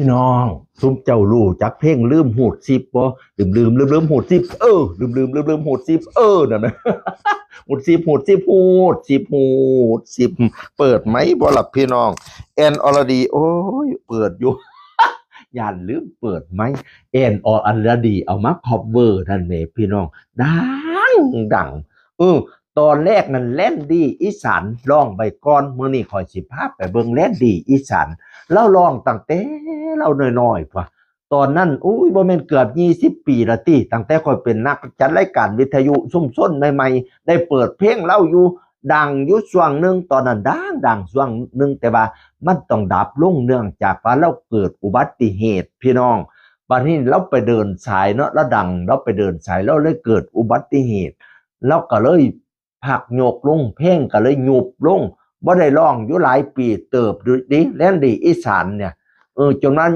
พี่น้องซุ้มเจ้าลู่จักเพ่งลืมหูดซิบบ่ลืมลืมลืมลืมหูดซิบเออลืมลืมลืมลืมหูดซิบเออนั่นนะหูดซิบหูดซิบหูดซิบหูดซิบเปิดไหมบ่หลับพี่น้อง แอนออรดี โอ้ยเปิดอยู่อย่าลืมเปิดไหมแอนออรดีเอามาคอบเวอร์นั่นแหละพี่น้อง ดังดังเออ ตอนแรกนั่นแล่นดีอีสานร้องไปก่อนเมื้อนี้คอยสิพาไปเบิ่งแล่นดีอีสานเล่าร้องตั้งแต่เราน้อยๆป่ะตอนนั้นอุ้ยบ่แม่นเกือบยี่สิบปีละติตั้งแต่คอยเป็นนักจัดรายการวิทยุซุ่มซ้นใหม่ๆได้เปิดเพลงเล่าอยู่ดังอยู่ช่วงหนึ่งตอนนั้นดังดังช่วงหนึ่งแต่ว่ามันต้องดับลงเนื่องจากว่าเราเกิดอุบัติเหตุพี่น้องบัดนี้เราไปเดินสายเนาะแล้วดังเราไปเดินสายเราเลยเกิดอุบัติเหตุเราก็เลย ผักโยกลงเพลงก็เลยหยุบลงบ่ได้ร้องอยู่หลายปีเติบดูดิแล่นดีอีสานเนี่ยเออจนนั้น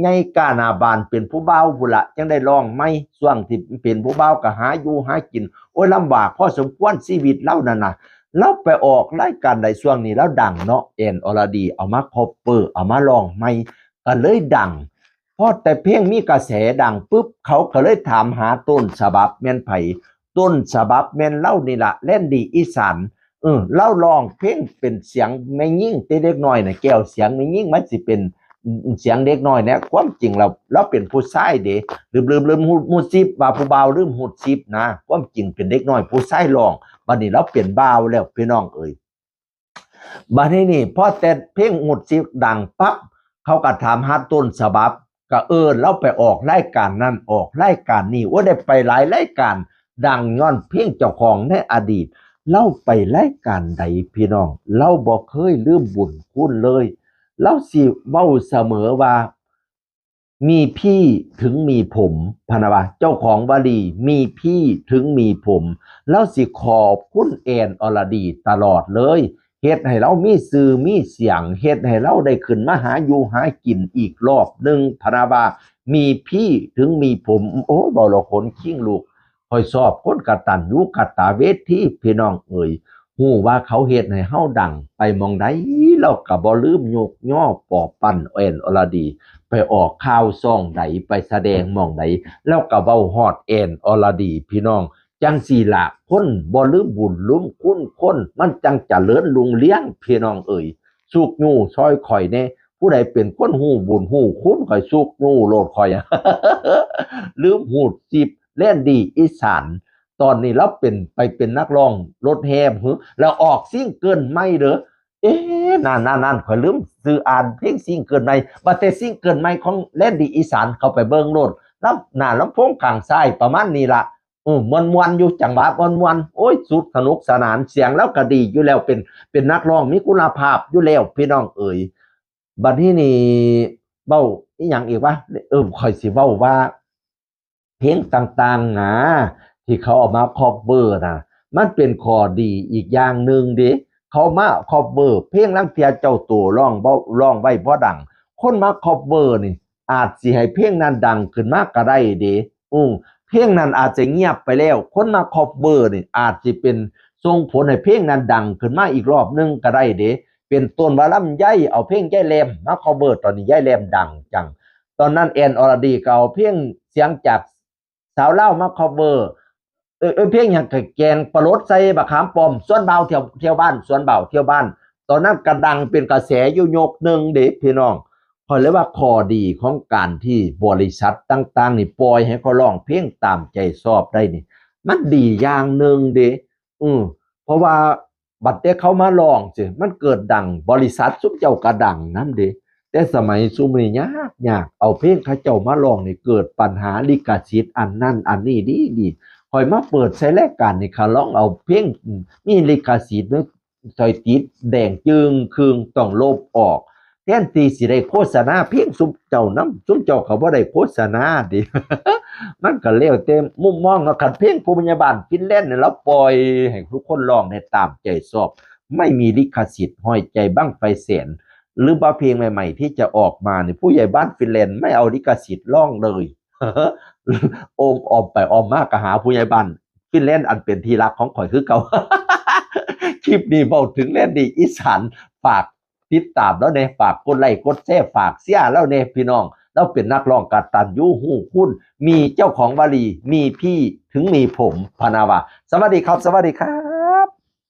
ไงกาหนาบานเป็นผู้เบาบุนละจังได้ร้องไม่ส่วงที่เป็นผู้เบาก็หาอยู่หากิน โอ้ยลำบากพ่อสมควรชีวิตเล่านั่นน่ะเราไปออกรายการใดช่วงนี้แล้วดังเนาะเอ็นอรดีเอามาคอปเปอร์เอามาร้องไม่ก็เลยดังพอแต่เพลงมีกระแสดังปุ๊บเขาก็เลยถามหาต้นฉบับแม่นไผ ต้นฉบับแม่นเล่านี่ละเล่นดีอีสานเออเล่าร้องเพลงเป็นเสียงไม่ยิ่งแต่เด็กน้อยนะแก้วเสียงไม่ยิ่งมันสิเป็นเสียงเด็กน้อยเนี่ยความจริงเราเราเป็นผู้ชายเด้ลืมลืมลืมหูหูซิบว่าผู้บ่าวลืมหูซิบนะความจริงเป็นเด็กน้อยผู้ชายร้องบัดนี้เราเปลี่ยนบ่าวแล้วพี่น้องเอ้ยบัดนี้นี่พอแต่เพลงหูซิบดังปั๊บเขาก็ถามหาต้นฉบับก็เออเราไปออกรายการนั่นออกรายการนี้ว่าได้ไปหลายรายการ ดังย้อนเพลงเจ้าของในอดีต เล่าไปรายการใดพี่น้อง เล่าบอกเคยลืมบุญคุณเลย เล่าสิเว้าเสมอว่า มีพี่ถึงมีผมพนาวาเจ้าของวลีมีพี่ถึงมีผม เล่าสิขอบคุณแอนอรดีตลอดเลยเฮ็ดให้เรามีสื่อมีเสียงเฮ็ดให้เราได้ขึ้นมาหาอยู่หากินอีกรอบหนึ่งพนาวามีพี่ถึงมีผม โอ้บ่ละคนขิ้งลูก คอยสอบคนกตันยุกตาเวทที่พี่น้องเอ่ยหูว่าเขาเฮ็ดให้เฮาดัง ไปมองใดเราก็บ่ลืมโยกย่อปอบปั้นเอ็นอรดี ไปออกข่าวซ่องใดไปแสดงมองใดแล้วก็เว้าฮอดเอ็นอรดี พี่น้อง จังสีละคนบ่ลืมบุญลืมคุณคน มันจังจะเจริญลุงเลี้ยงพี่น้องเอ่ยสุกงูซอยข่อยแน่ผู้ใดเป็นคนหูบุญหูคุณข่อยสุกงูโลดข่อยลืมหูดจิบ เล่นดีอีสานตอนนี้เราเป็นไปเป็นนักร้องรถแฮมหึแล้วออกซิ่งเกินไม่เด้อเอ๊ะนั่นนั่นนั่นข่อยลืมซื้ออ่านเพลงซิ่งเกินไม่บัดแต่ซิ่งเกินไม่ของเล่นดีอีสานเข้าไปเบิ่งโลดแล้วหน้าลำโพงข้างซ้ายประมาณนี้ละอืมมวนมวนๆอยู่จังหวะมวนมวนๆโอ้ยสุดสนุกสนานเสียงแล้วก็ดีอยู่แล้วเป็นเป็นนักร้องมีคุณภาพอยู่แล้วพี่น้องเอ๋ยบัดนี้นี่เบ้าอีหยังอีกวะเออข่อยสิเว้าว่า เพลงต่างๆนะที่เขาเออกมาคอ v เ r นะมันเป็นข้อดีอีกอย่างหนึ่งเดิเขามาคอ v เ r เพลงลังเทียเจ้าตัวร้องบ่ร้องไว้บ่ดัง คนมาคอ v เ r นี่ อาจสิให้เพลงนั้นดังขึ้นมากก็ได้เด้อือเพลงนั้นอาจจะเงียบไปแล้ว คนมาคอ v เ r นี่อาจจะเป็นส่งผลให้เพลงนั้นดังขึ้นมาอีกรอบหนึงก็ได้เด้เป็นต้นว่าลำไยเอาเพลงยายแหลมมาคอ v เ r ตอนนี้ยายแหลมดังจัง ตอนนั้นแอนอรดีก็เอาเพลงเสียงจาก สาวเล่ามาคอเวอร์เออเออเพลงอย่างกแกงปลาลดใส่บะขามปอมส่วนเบาเที่ยวเที่ยวบ้านส่วนเบาเที่ยวบ้าน ตอนนั้นกระดังเป็นกระแสอยู่ยกหนึ่งเด็พี่น้องพอเลยกว่าข้อดีของการที่บริษัทต่างๆ นี่ปล่อยให้เขาร้องเพลงตามใจชอบได้นี่ มันดีอย่างหนึ่งเด้อืมเพราะว่าบัดเดเขามาลองสิมันเกิดดังบริษัทซุปเจ้ากระดังนั่นเด้ แต่สมัยซุมนี่ยากยากเอาเพลงเขาเจ้ามาลองนี่เกิดปัญหาลิขสิทธิ์อันนั่นอันนี้ดีดีคอยมาเปิดใช้รายการนี่เขาลองเอาเพลงมีลิขสิทธิ์เนซอยติดแดงจึงคืงต้องลบออกแทนที่สิได้โฆษณาเพลงซุมเจ้าน้ำซุมเจ้าเขาบ่าได้โฆษณาดิมันก็แล้วแต่มุมมองเนาะคันเพลงผู้พยาบาลฟินแลนด์เนี่ยเราปล่อยให้ทุกคนร้องได้ตามใจชอบ ไม่มีลิขสิทธิ์ห้อยใจบ้างไฟแสน หรือว่าเพลงใหม่ ๆ ที่จะออกมาเนี่ยผู้ใหญ่บ้านฟินแลนด์ไม่เอาลิขสิทธิ์ร้องเลยโอมออมไปออมมากก็หาผู้ใหญ่บ้านฟินแลนด์อันเป็นที่รักของข่อยคือเก่าคลิปนี้เบาถึงเล่นดีอีสานฝากติดตามแล้วเนี่ยฝากกดไลค์กดแชร์ฝากเสียแล้วเนี่ยพี่น้องเราเป็นนักร้องกาตันยูหูคุณ มีเจ้าของวลีมีพี่ถึงมีผมพนาวาสวัสดีครับ สวัสดีครับ